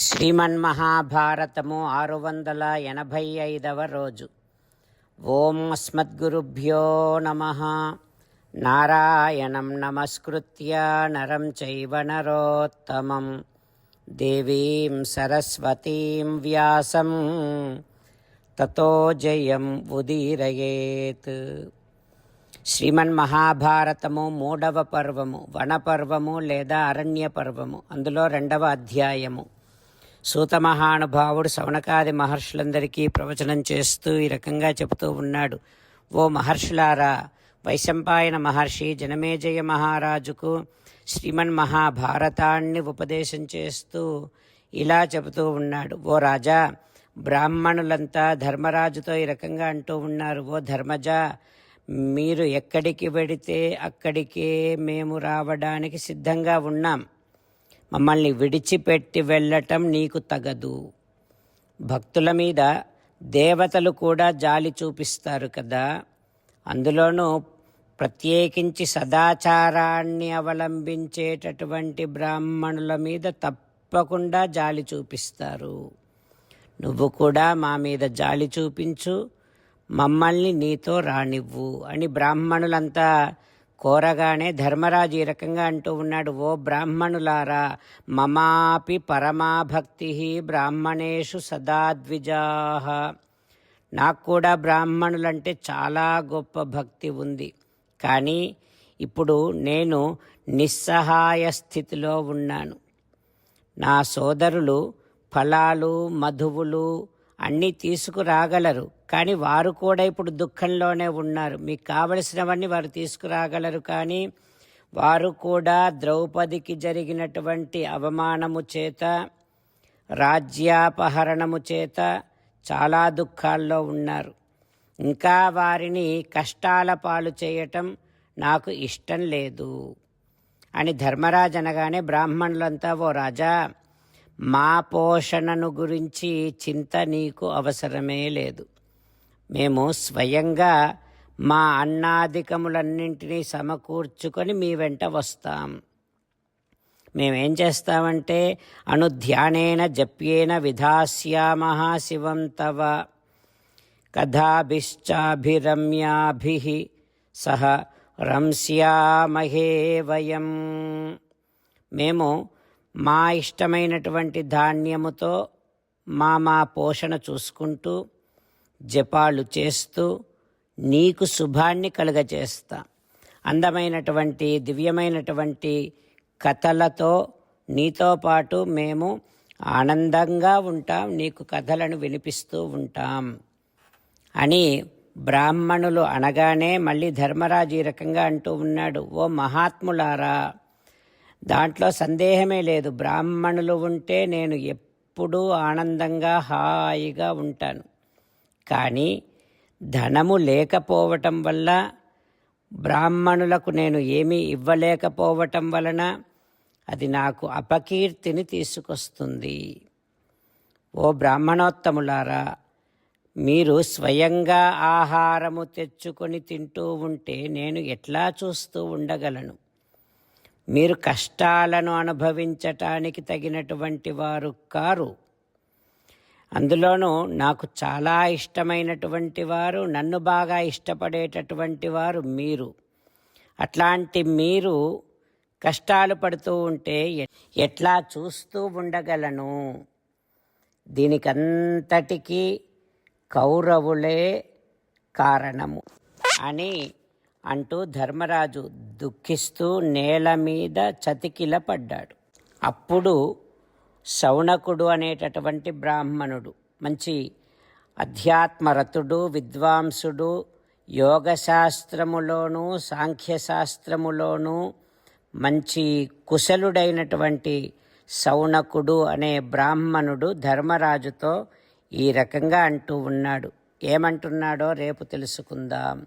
శ్రీమన్మహాభారతము ఆరు వందల ఎనభై ఐదవ రోజు. ఓం అస్మద్గురుభ్యో నమ. నారాయణం నమస్కృత్య నరం చైవ నరోత్తమం. దేవీం సరస్వతీం వ్యాసం. తతో జయం ఉదీరయేత్. శ్రీమన్ మహాభారతము మూడవ పర్వము వనపర్వము లేదా అరణ్య పర్వము అందులో రెండవ అధ్యాయము. సూత మహానుభావుడు సవనకాది మహర్షులందరికీ ప్రవచనం చేస్తూ ఈ రకంగా చెబుతూ ఉన్నాడు. ఓ మహర్షులారా వైశంపాయన మహర్షి జనమేజయ మహారాజుకు శ్రీమన్ మహాభారతాన్ని ఉపదేశం చేస్తూ ఇలా చెబుతూ ఉన్నాడు. ఓ రాజా బ్రాహ్మణులంతా ధర్మరాజుతో ఈ రకంగా అంటూ ఉన్నారు. ఓ ధర్మజ మీరు ఎక్కడికి వెడితే అక్కడికే మేము రావడానికి సిద్ధంగా ఉన్నాం. మమ్మల్ని విడిచిపెట్టి వెళ్ళటం నీకు తగదు. భక్తుల మీద దేవతలు కూడా జాలి చూపిస్తారు కదా. అందులోనూ ప్రత్యేకించి సదాచారాన్ని అవలంబించేటటువంటి బ్రాహ్మణుల మీద తప్పకుండా జాలి చూపిస్తారు. నువ్వు కూడా మా మీద జాలి చూపించు మమ్మల్ని నీతో రానివ్వు అని బ్రాహ్మణులంతా కోరగానే ధర్మరాజు ఈ రకంగా అంటూ ఉన్నాడు ఓ బ్రాహ్మణులారా మమాపి పరమాభక్తి బ్రాహ్మణేషు సదా ద్విజాహ నాకు కూడా బ్రాహ్మణులంటే చాలా గొప్ప భక్తి ఉంది. కానీ ఇప్పుడు నేను నిస్సహాయ స్థితిలో ఉన్నాను. నా సోదరులు ఫలాలు మధువులు అన్నీ తీసుకురాగలరు. కానీ వారు కూడా ఇప్పుడు దుఃఖంలోనే ఉన్నారు. మీకు కావలసినవన్నీ వారు తీసుకురాగలరు. కానీ వారు కూడా ద్రౌపదికి జరిగినటువంటి అవమానము చేత రాజ్యాపహరణము చేత చాలా దుఃఖాల్లో ఉన్నారు. ఇంకా వారిని కష్టాల పాలు చేయటం నాకు ఇష్టం లేదు. అని ధర్మరాజు అనగానే బ్రాహ్మణులంతా ఓ రాజా మా పోషణను గురించి చింత నీకు అవసరమే లేదు. మేము స్వయంగా మా అన్నాధికములన్నింటినీ సమకూర్చుకొని మీ వెంట వస్తాం. మేమేం చేస్తామంటే అనుధ్యానేన జప్యేన విధాస్యామ శివం తవ. కథాభిశ్చాభిరమ్యాభి సహ రంస్యామహే వయం. మేము మా ఇష్టమైనటువంటి ధాన్యముతో మా మా పోషణ చూసుకుంటూ జపాలు చేస్తూ నీకు శుభాన్ని కలుగజేస్తా. అందమైనటువంటి దివ్యమైనటువంటి కథలతో నీతో పాటు మేము ఆనందంగా ఉంటాం నీకు కథలను వినిపిస్తూ ఉంటాం అని బ్రాహ్మణులు అనగానే మళ్ళీ ధర్మరాజు ఈ రకంగా అంటూ ఉన్నాడు ఓ మహాత్ములారా దాంట్లో సందేహమే లేదు. బ్రాహ్మణులు ఉంటే నేను ఎప్పుడూ ఆనందంగా హాయిగా ఉంటాను. కానీ ధనము లేకపోవటం వల్ల బ్రాహ్మణులకు నేను ఏమీ ఇవ్వలేకపోవటం వలన అది నాకు అపకీర్తిని తీసుకొస్తుంది. ఓ బ్రాహ్మణోత్తములారా మీరు స్వయంగా ఆహారము తెచ్చుకొని తింటూ ఉంటే నేను ఎట్లా చూస్తూ ఉండగలను? మీరు కష్టాలను అనుభవించటానికి తగినటువంటి వారు కారు. అందులోనూ నాకు చాలా ఇష్టమైనటువంటి వారు నన్ను బాగా ఇష్టపడేటటువంటి వారు మీరు. అట్లాంటి మీరు కష్టాలు పడుతూ ఉంటే ఎట్లా చూస్తూ ఉండగలను? దీనికంతటికీ కౌరవులే కారణము. అని అంటూ ధర్మరాజు దుఃఖిస్తూ నేల మీద చతికిల పడ్డాడు అప్పుడు శౌనకుడు అనేటటువంటి బ్రాహ్మణుడు మంచి అధ్యాత్మరతుడు విద్వాంసుడు యోగశాస్త్రములోనూ సాంఖ్యశాస్త్రములోనూ మంచి కుశలుడైనటువంటి శౌనకుడు అనే బ్రాహ్మణుడు ధర్మరాజుతో ఈ రకంగా అంటూ ఉన్నాడు. ఏమంటున్నాడో రేపు తెలుసుకుందాం.